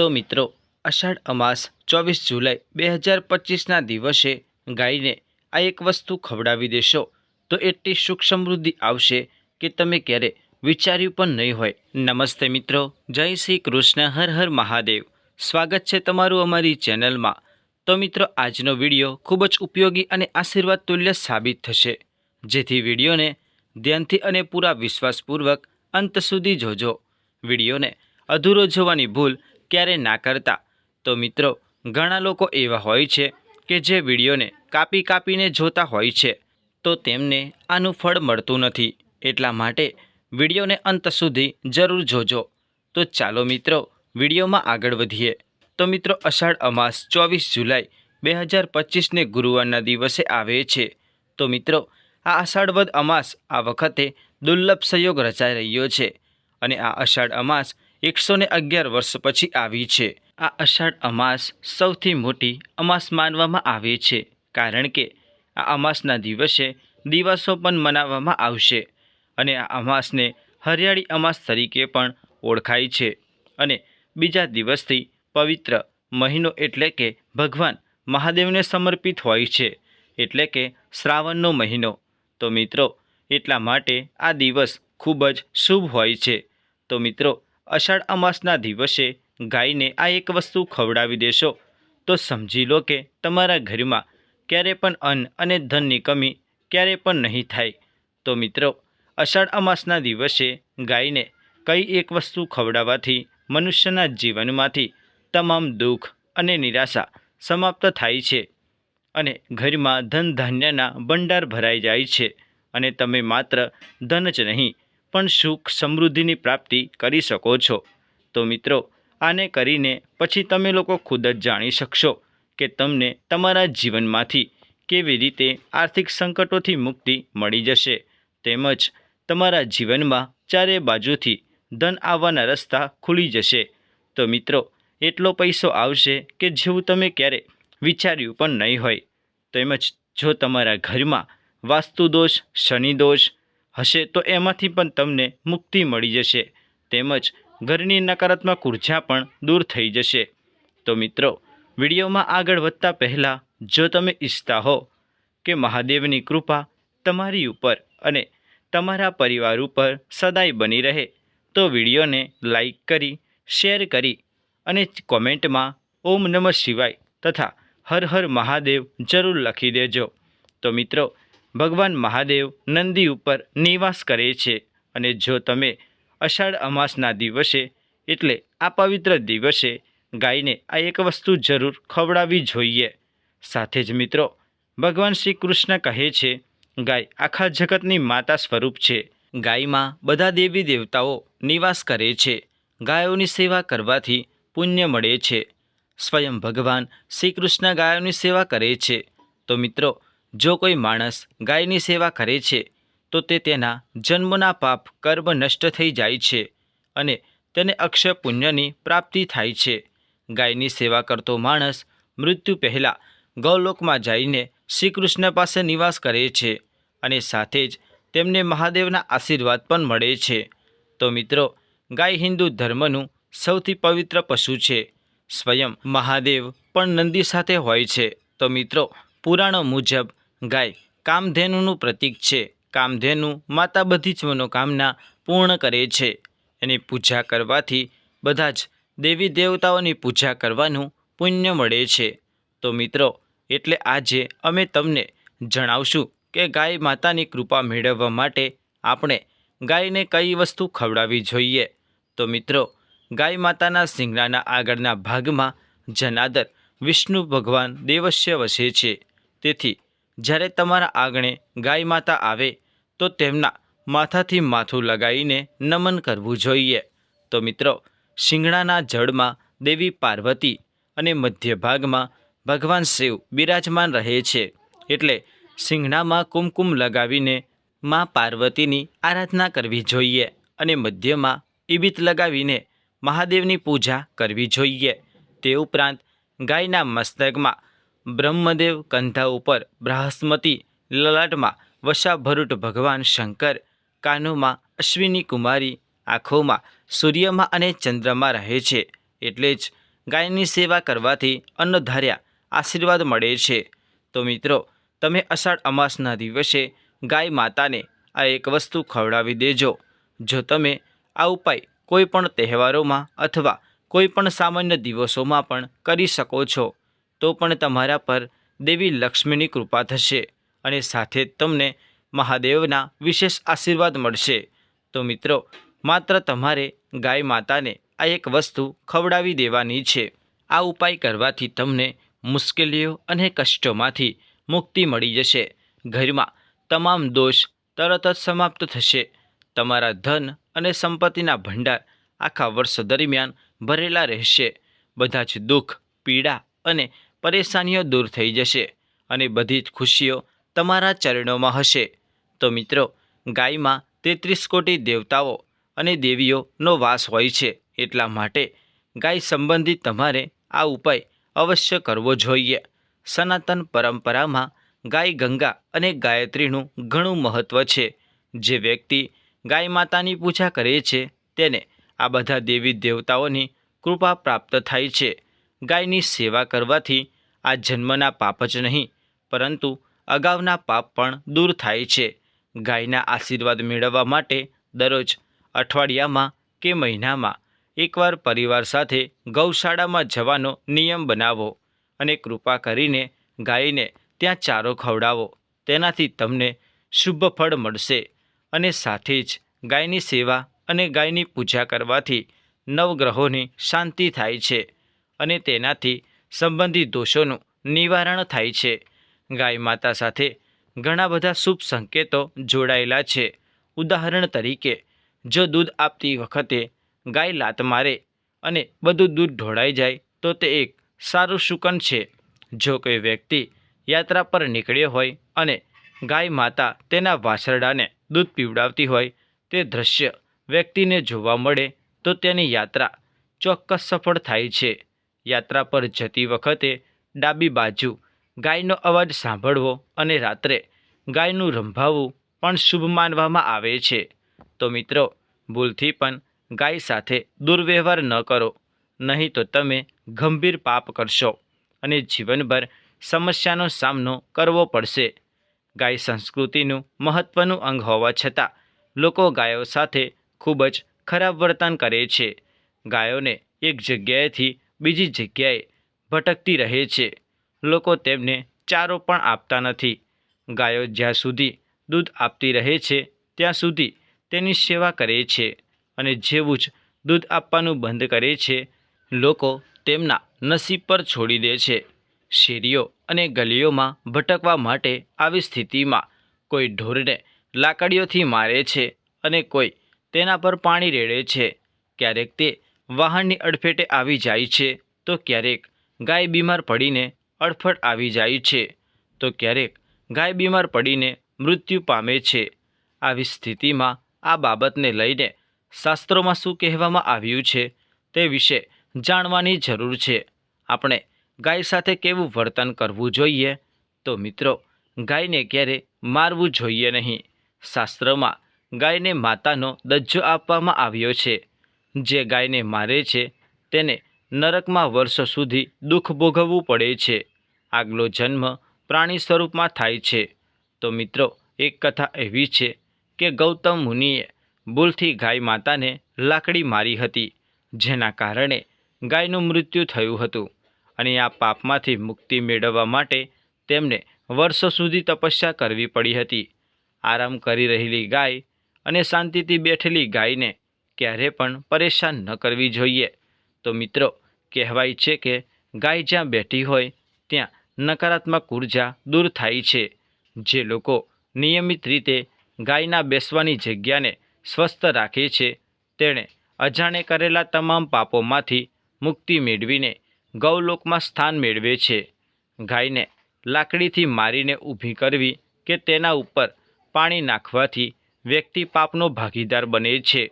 તો મિત્રો, અષાઢ અમાસ ચોવીસ જુલાઈ બે હજાર પચીસના દિવસે ગાયને આ એક વસ્તુ ખવડાવી દેશો. તો એટલી સુખ સમૃદ્ધિ આવશે કે તમે ક્યારે વિચાર્યું પણ નહીં હોય. નમસ્તે મિત્રો, જય શ્રી કૃષ્ણ, હર હર મહાદેવ. સ્વાગત છે તમારું અમારી ચેનલમાં. તો મિત્રો, આજનો વીડિયો ખૂબ જ ઉપયોગી અને આશીર્વાદ તુલ્ય સાબિત થશે. જેથી વિડીયોને ધ્યાનથી અને પૂરા વિશ્વાસપૂર્વક અંત સુધી જોજો. વિડીયોને અધૂરો જોવાની ભૂલ ક્યારે ના કરતા. તો મિત્રો, ઘણા લોકો એવા હોય છે કે જે વિડીયોને કાપી કાપીને જોતા હોય છે. તો તેમને આનું ફળ મળતું નથી. એટલા માટે વિડીયોને અંત સુધી જરૂર જોજો. તો ચાલો મિત્રો, વિડીયોમાં આગળ વધીએ. તો મિત્રો, અષાઢ અમાસ ચોવીસ જુલાઈ બે હજાર પચીસને ગુરુવારના દિવસે આવે છે. તો મિત્રો, આ અષાઢ વદ અમાસ આ વખતે દુર્લભ સંયોગ રચાઈ રહ્યો છે. અને આ અષાઢ અમાસ એકસો ને અગિયાર વર્ષ પછી આવી છે. આ અષાઢ અમાસ સૌથી મોટી અમાસ માનવામાં આવે છે, કારણ કે આ અમાસના દિવસે દિવસો પણ મનાવવામાં આવશે અને આ અમાસને હરિયાળી અમાસ તરીકે પણ ઓળખાય છે અને બીજા દિવસથી પવિત્ર મહિનો એટલે કે ભગવાન મહાદેવને સમર્પિત હોય છે, એટલે કે શ્રાવણનો મહિનો. તો મિત્રો, એટલા માટે આ દિવસ ખૂબ જ શુભ હોય છે. તો મિત્રો અષાઢ અમાસના દિવસે ગાયને આ એક વસ્તુ ખવડાવી દેશો. તો સમજી લો કે તમારા ઘરમાં ક્યારે પણ અન્ન અને ધનની કમી ક્યારે પણ નહીં થાય. તો મિત્રો, અષાઢ અમાસના દિવસે ગાયને કઈ એક વસ્તુ ખવડાવવાથી મનુષ્યના જીવનમાંથી તમામ દુઃખ અને નિરાશા સમાપ્ત થાય છે અને ઘરમાં ધન ધાન્યના ભંડાર ભરાઈ જાય છે અને તમે માત્ર ધન જ નહીં પણ સુખ સમૃદ્ધિની પ્રાપ્તિ કરી શકો છો. તો મિત્રો, આને કરીને પછી તમે લોકો ખુદ જ જાણી શકશો કે તમને તમારા જીવનમાંથી કેવી રીતે આર્થિક સંકટોથી મુક્તિ મળી જશે. તેમજ તમારા જીવનમાં ચારે બાજુથી ધન આવવાના રસ્તા ખુલી જશે. તો મિત્રો, એટલો પૈસો આવશે કે જેવું તમે ક્યારે વિચાર્યું પણ નહીં હોય. તેમજ જો તમારા ઘરમાં વાસ્તુ દોષ શનિ દોષ હશે તો એમાંથી પણ તમને મુક્તિ મળી જશે. તેમજ ઘરની નકારાત્મક ઊર્જા પણ દૂર થઈ જશે. તો મિત્રો, વિડીયોમાં આગળ વધતા પહેલાં જો તમે ઈચ્છતા હો કે મહાદેવની કૃપા તમારી ઉપર અને તમારા પરિવાર ઉપર સદાય બની રહે, તો વિડીયોને લાઈક કરી, શેર કરી અને કોમેન્ટમાં ઓમ નમઃ શિવાય તથા હર હર મહાદેવ જરૂર લખી દેજો. તો મિત્રો ભગવાન મહાદેવ નંદી ઉપર નિવાસ કરે છે. અને જો તમે અષાઢ અમાસના દિવસે, એટલે આ પવિત્ર દિવસે ગાયને આ એક વસ્તુ જરૂર ખવડાવવી જોઈએ. સાથે જ મિત્રો, ભગવાન શ્રી કૃષ્ણ કહે છે, ગાય આખા જગતની માતા સ્વરૂપ છે. ગાયમાં બધા દેવી દેવતાઓ નિવાસ કરે છે. ગાયોની સેવા કરવાથી પુણ્ય મળે છે. સ્વયં ભગવાન શ્રી કૃષ્ણ ગાયોની સેવા કરે છે. તો મિત્રો જો કોઈ માણસ ગાયની સેવા કરે છે, તો તે તેના જન્મના પાપ કર્મ નષ્ટ થઈ જાય છે અને તેને અક્ષય પુણ્યની પ્રાપ્તિ થાય છે. ગાયની સેવા કરતો માણસ મૃત્યુ પહેલાં ગૌલોકમાં જઈને શ્રી કૃષ્ણ પાસે નિવાસ કરે છે અને સાથે જ તેમને મહાદેવના આશીર્વાદ પણ મળે છે. તો મિત્રો, ગાય હિન્દુ ધર્મનું સૌથી પવિત્ર પશુ છે. સ્વયં મહાદેવ પણ નંદી સાથે હોય છે. તો મિત્રો, પુરાણો મુજબ ગાય, કામધેનુનું પ્રતીક છે. કામધેનુ માતા બધી જ મનોકામના પૂર્ણ કરે છે. એની પૂજા કરવાથી બધા જ દેવી દેવતાઓની પૂજા કરવાનું પુણ્ય મળે છે. તો મિત્રો, એટલે આજે અમે તમને જણાવશું કે ગાય માતાની કૃપા મેળવવા માટે આપણે ગાયને કઈ વસ્તુ ખવડાવવી જોઈએ. તો મિત્રો, ગાય માતાના સિંગડાના આગળના ભાગમાં જનાદર વિષ્ણુ ભગવાન દેવસ્ય વસે છે. તેથી જ્યારે તમારા આંગણે ગાય માતા આવે, તો તેમના માથાથી માથું લગાવીને નમન કરવું જોઈએ. તો મિત્રો શિંગડાના જળમાં દેવી પાર્વતી અને મધ્ય ભાગમાં ભગવાન શિવ બિરાજમાન રહે છે. એટલે શિંગડામાં કુમકુમ લગાવીને મા પાર્વતીની આરાધના કરવી જોઈએ અને મધ્યમાં ઈબિત લગાવીને મહાદેવની પૂજા કરવી જોઈએ. તે ઉપરાંત ગાયના મસ્તકમાં બ્રહ્મદેવ કંધા ઉપર બ્રાહસ્મતી લલાટમાં વશા ભરૂટ ભગવાન શંકર. કાનોમાં અશ્વિની કુમારી, આંખોમાં સૂર્યમાં અને ચંદ્રમાં રહે છે. એટલે જ ગાયની સેવા કરવાથી અન્નધાર્યા આશીર્વાદ મળે છે. તો મિત્રો, તમે અષાઢ અમાસના દિવસે ગાય માતાને આ એક વસ્તુ ખવડાવી દેજો. જો તમે આ ઉપાય કોઈ પણ તહેવારોમાં અથવા કોઈ પણ સામાન્ય દિવસોમાં પણ કરી શકો છો. તો પણ તમારા પર દેવી લક્ષ્મીની કૃપા થશે અને સાથે તમને મહાદેવના વિશેષ આશીર્વાદ મળશે. તો મિત્રો, માત્ર તમારે ગાય માતાને આ એક વસ્તુ ખવડાવી દેવાની છે. આ ઉપાય કરવાથી તમને મુશ્કેલીઓ અને કષ્ટોમાંથી મુક્તિ મળી જશે. ઘરમાં તમામ દોષ તરત જ સમાપ્ત થશે. તમારા ધન અને સંપત્તિના ભંડાર આખા વર્ષ દરમિયાન ભરેલા રહેશે. બધા જ દુઃખ, પીડા અને પરેશાનીઓ દૂર થઈ જશે અને બધી જ ખુશીઓ તમારા ચરણોમાં હશે. તો મિત્રો, ગાયમાં તેત્રીસ કોટી દેવતાઓ અને દેવીઓનો વાસ હોય છે, એટલા માટે ગાય સંબંધિત તમારે આ ઉપાય અવશ્ય કરવો જોઈએ. સનાતન પરંપરામાં ગાય ગંગા અને ગાયત્રીનું ઘણું મહત્ત્વ છે. જે વ્યક્તિ ગાય માતાની પૂજા કરે છે, તેને આ બધા દેવી દેવતાઓની કૃપા પ્રાપ્ત થાય છે. ગાયની સેવા કરવાથી આ જન્મના પાપ જ નહીં, પરંતુ અગાઉના પાપ પણ દૂર થાય છે. ગાયના આશીર્વાદ મેળવવા માટે દરરોજ અઠવાડિયામાં કે મહિનામાં એકવાર પરિવાર સાથે ગૌશાળામાં જવાનો નિયમ બનાવો અને કૃપા કરીને ગાયને ત્યાં ચારો ખવડાવો. તેનાથી તમને શુભ ફળ મળશે અને સાથે જ ગાયની સેવા અને ગાયની પૂજા કરવાથી નવગ્રહોની શાંતિ થાય છે. અને તેનાથી સંબંધિત દોષોનું નિવારણ થાય છે. ગાય માતા સાથે ઘણા બધા શુભ સંકેતો જોડાયેલા છે. ઉદાહરણ તરીકે, જો દૂધ આપતી વખતે ગાય લાત મારે અને બધું દૂધ ઢોળાઈ જાય, તો તે એક સારું શુકન છે. જો કોઈ વ્યક્તિ યાત્રા પર નીકળ્યો હોય અને ગાય માતા તેના વાછરડાને દૂધ પીવડાવતી હોય, તે દ્રશ્ય વ્યક્તિને જોવા મળે, તો તેની યાત્રા ચોક્કસ સફળ થાય છે. યાત્રા પર જતી વખતે ડાબી બાજુ ગાયનો અવાજ સાંભળવો અને રાત્રે ગાયનું રંભાવવું પણ શુભ માનવામાં આવે છે. તો મિત્રો, ભૂલથી પણ ગાય સાથે દુર્વ્યવહાર ન કરો. નહીં તો તમે ગંભીર પાપ કરશો અને જીવનભર સમસ્યાનો સામનો કરવો પડશે. ગાય સંસ્કૃતિનું મહત્ત્વનું અંગ હોવા છતાં લોકો ગાયો સાથે ખૂબ જ ખરાબ વર્તન કરે છે. ગાયોને એક જગ્યાએથી બીજી જગ્યાએ ભટકતી રહે છે. લોકો તેમને ચારો પણ આપતા નથી. ગાયો જ્યાં સુધી દૂધ આપતી રહે છે, ત્યાં સુધી તેની સેવા કરે છે અને જેવું જ દૂધ આપવાનું બંધ કરે છે, લોકો તેમના નસીબ પર છોડી દે છે. શેરીઓ અને ગલીઓમાં ભટકવા માટે આવી સ્થિતિમાં કોઈ ઢોરને લાકડીઓથી મારે છે અને કોઈ તેના પર પાણી રેડે છે. ક્યારેક તે વાહનની અડફેટે આવી જાય છે, તો ક્યારેક ગાય બીમાર પડીને અડફટ આવી જાય છે, તો ક્યારેક ગાય બીમાર પડીને મૃત્યુ પામે છે. આવી સ્થિતિમાં આ બાબતને લઈને શાસ્ત્રોમાં શું કહેવામાં આવ્યું છે તે વિશે જાણવાની જરૂર છે. આપણે ગાય સાથે કેવું વર્તન કરવું જોઈએ? તો મિત્રો, ગાયને ક્યારે મારવું જોઈએ નહીં. શાસ્ત્રમાં ગાયને માતાનો દજ્જો આપવામાં આવ્યો છે. જે ગાયને મારે છે, તેને નરકમાં વર્ષો સુધી દુઃખ ભોગવવું પડે છે. આગલો જન્મ પ્રાણી સ્વરૂપમાં થાય છે. તો મિત્રો, એક કથા એવી છે કે ગૌતમ મુનિએ ભૂલથી ગાય માતાને લાકડી મારી હતી, જેના કારણે ગાયનું મૃત્યુ થયું હતું અને આ પાપમાંથી મુક્તિ મેળવવા માટે તેમને વર્ષો સુધી તપસ્યા કરવી પડી હતી. આરામ કરી રહેલી ગાય અને શાંતિથી બેઠેલી ગાયને ક્યારે પણ પરેશાન ન કરવી જોઈએ. તો મિત્રો, કહેવાય છે કે ગાય જ્યાં બેઠી હોય, ત્યાં નકારાત્મક ઊર્જા દૂર થાય છે. જે લોકો નિયમિત રીતે ગાયના બેસવાની જગ્યાને સ્વસ્થ રાખે છે, તેણે અજાણે કરેલા તમામ પાપોમાંથી મુક્તિ મેળવીને ગૌલોકમાં સ્થાન મેળવે છે. ગાયને લાકડીથી મારીને ઊભી કરવી કે તેના ઉપર પાણી નાખવાથી વ્યક્તિ પાપનો ભાગીદાર બને છે.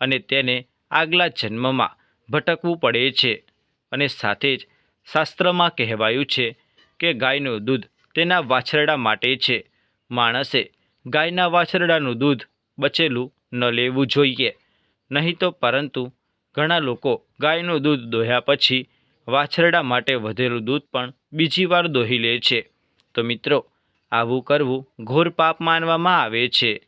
અને તેને આગલા જન્મમાં ભટકવું પડે છે. અને સાથે જ શાસ્ત્રમાં કહેવાયું છે કે ગાયનું દૂધ તેના વાછરડા માટે છે. માણસે ગાયના વાછરડાનું દૂધ બચેલું ન લેવું જોઈએ. નહીં તો પરંતુ ઘણા લોકો ગાયનું દૂધ દોહ્યા પછી વાછરડા માટે વધેલું દૂધ પણ બીજી વાર દોહી લે છે. તો મિત્રો, આવું કરવું ઘોર પાપ માનવામાં આવે છે.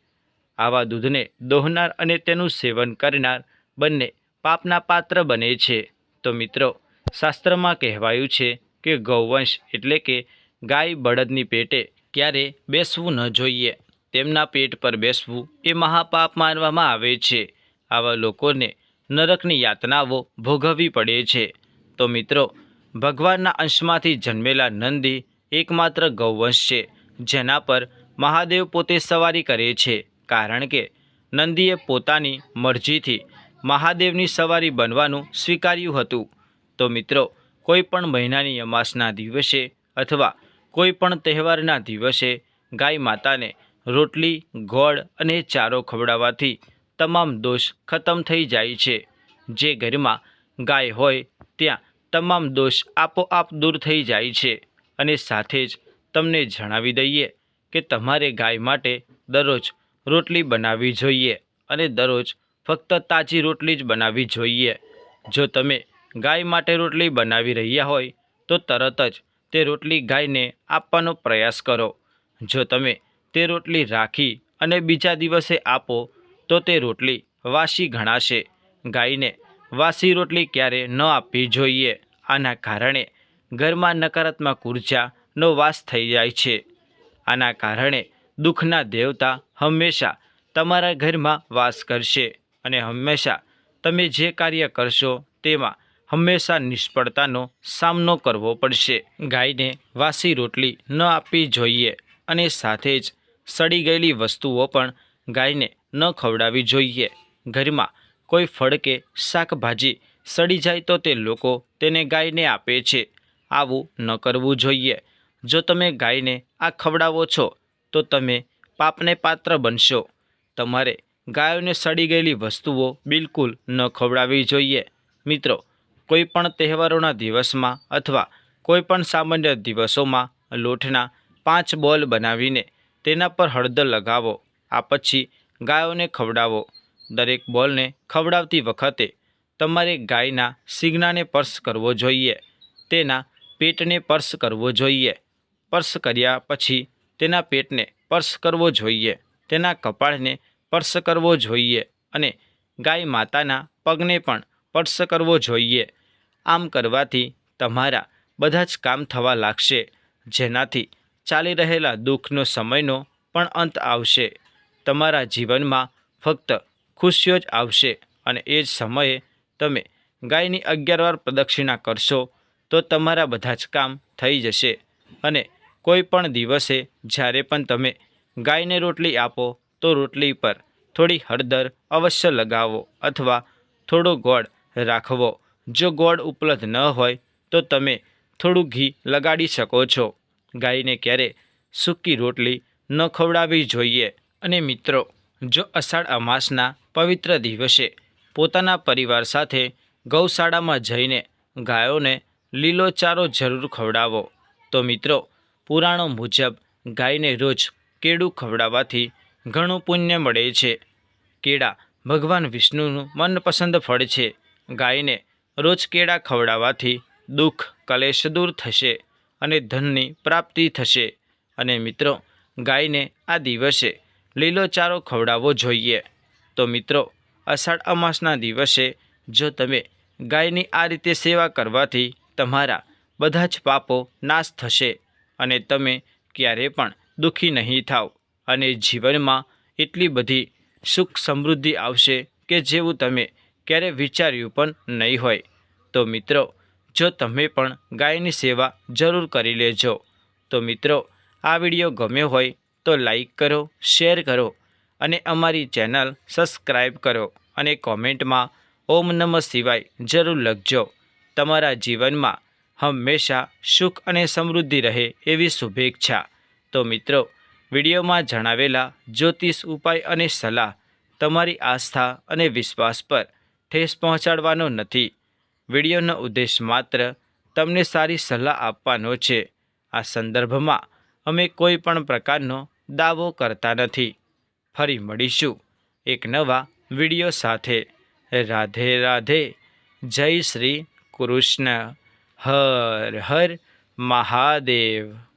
આવા દૂધને દોહનાર અને તેનું સેવન કરનાર બંને પાપના પાત્ર બને છે. તો મિત્રો, શાસ્ત્રમાં કહેવાયું છે કે ગૌવંશ એટલે કે ગાય બળદની પેટે ક્યારે બેસવું ન જોઈએ. તેમના પેટ પર બેસવું એ મહાપાપ માનવામાં આવે છે. આવા લોકોને નરકની યાતનાઓ ભોગવવી પડે છે. તો મિત્રો, ભગવાનના અંશમાંથી જન્મેલા નંદી એકમાત્ર ગૌવંશ છે, જેના પર મહાદેવ પોતે સવારી કરે છે. કારણ કે નંદીએ પોતાની મરજીથી મહાદેવની સવારી બનવાનું સ્વીકાર્યું હતું. તો મિત્રો કોઈપણ મહિનાની અમાસના દિવસે અથવા કોઈપણ તહેવારના દિવસે ગાય માતાને રોટલી, ગોળ અને ચારો ખવડાવવાથી તમામ દોષ ખતમ થઈ જાય છે. જે ઘરમાં ગાય હોય, ત્યાં તમામ દોષ આપોઆપ દૂર થઈ જાય છે અને સાથે જ તમને જણાવી દઈએ કે તમારે ગાય માટે દરરોજ રોટલી બનાવવી જોઈએ અને દરરોજ ફક્ત તાજી રોટલી જ બનાવવી જોઈએ. જો તમે ગાય માટે રોટલી બનાવી રહ્યા હોય, તો તરત જ તે રોટલી ગાયને આપવાનો પ્રયાસ કરો. જો તમે તે રોટલી રાખી અને બીજા દિવસે આપો, તો તે રોટલી વાસી ગણાશે. ગાયને વાસી રોટલી ક્યારે ન આપવી જોઈએ, આના કારણે ઘરમાં નકારાત્મક ઉર્જાનો વાસ થઈ જાય છે. આના કારણે દુઃખના દેવતા હંમેશા તમારા ઘરમાં વાસ કરશે અને હંમેશા તમે જે કાર્ય કરશો તેમાં હંમેશા નિષ્ફળતાનો સામનો કરવો પડશે. ગાયને વાસી રોટલી ન આપવી જોઈએ અને સાથે જ સડી ગયેલી વસ્તુઓ પણ ગાયને ન ખવડાવવી જોઈએ. ઘરમાં કોઈ ફળ કે શાકભાજી સડી જાય તો તે લોકો તેને ગાયને આપે છે. આવું ન કરવું જોઈએ. જો તમે ગાયને આ ખવડાવો છો તો તમે પાપને પાત્ર બનશો. તમારે ગાયોને સડી ગયેલી વસ્તુઓ બિલકુલ ન ખવડાવવી જોઈએ. મિત્રો કોઈ પણ તહેવારોના દિવસમાં અથવા કોઈપણ સામાન્ય દિવસોમાં લોટના પાંચ બોલ બનાવીને તેના પર હળદર લગાવો. આ પછી ગાયોને ખવડાવો. દરેક બોલને ખવડાવતી વખતે તમારે ગાયના સિંગનાને સ્પર્શ કરવો જોઈએ. તેના પેટને સ્પર્શ કરવો જોઈએ. સ્પર્શ કર્યા પછી તેના પેટને સ્પર્શ કરવો જોઈએ, તેના કપાળને સ્પર્શ કરવો જોઈએ અને ગાય માતાના પગને પણ સ્પર્શ કરવો જોઈએ. આમ કરવાથી તમારા બધા જ કામ થવા લાગશે, જેનાથી ચાલી રહેલા દુઃખનો સમયનો પણ અંત આવશે. તમારા જીવનમાં ફક્ત ખુશીઓ જ આવશે અને એ જ સમયે તમે ગાયની અગિયાર વાર પ્રદક્ષિણા કરશો, તો તમારા બધા જ કામ થઈ જશે અને કોઈ પણ દિવસે જ્યારે પણ તમે ગાયને રોટલી આપો, તો રોટલી પર થોડી હળદર અવશ્ય લગાવો અથવા થોડો ગોળ રાખવો. જો ગોળ ઉપલબ્ધ ન હોય, તો તમે થોડું ઘી લગાડી શકો છો. ગાયને ક્યારે સૂકી રોટલી ન ખવડાવવી જોઈએ. અને મિત્રો, જો અષાઢ અમાસના પવિત્ર દિવસે પોતાના પરિવાર સાથે ગૌશાળામાં જઈને ગાયોને લીલો ચારો જરૂર ખવડાવો. તો મિત્રો પુરાણો મુજબ ગાયને રોજ કેળું ખવડાવવાથી ઘણું પુણ્ય મળે છે. કેળા ભગવાન વિષ્ણુનું મનપસંદ ફળ છે. ગાયને રોજ કેળા ખવડાવવાથી દુઃખ, કલેશ દૂર થશે અને ધનની પ્રાપ્તિ થશે. અને મિત્રો, ગાયને આ દિવસે લીલો ચારો ખવડાવવો જોઈએ. તો મિત્રો, અષાઢ અમાસના દિવસે જો તમે ગાયની આ રીતે સેવા કરવાથી તમારા બધા જ પાપો નાશ થશે. અને તમે ક્યારે પણ દુઃખી નહીં થાવ. અને જીવનમાં એટલી બધી સુખ સમૃદ્ધિ આવશે કે જેવું તમે ક્યારે વિચાર્યું પણ નહીં હોય. તો મિત્રો, જો તમે પણ ગાયની સેવા જરૂર કરી લેજો. તો મિત્રો, આ વીડિયો ગમ્યો હોય તો લાઈક કરો, શેર કરો અને અમારી ચેનલ સબસ્ક્રાઈબ કરો અને કોમેન્ટમાં ઓમ નમઃ શિવાય જરૂર લખજો. તમારા જીવનમાં હંમેશા સુખ અને સમૃદ્ધિ રહે એવી શુભેચ્છા. તો મિત્રો, વિડીયોમાં જણાવેલા જ્યોતિષ ઉપાય અને સલાહ તમારી આસ્થા અને વિશ્વાસ પર ઠેસ પહોંચાડવાનો નથી. વિડીયોનો ઉદ્દેશ માત્ર તમને સારી સલાહ આપવાનો છે. આ સંદર્ભમાં અમે કોઈ પણ પ્રકારનો દાવો કરતા નથી. ફરી મળીશું એક નવા વીડિયો સાથે. રાધે રાધે. જય શ્રી કૃષ્ણ. હર હર મહાદેવ.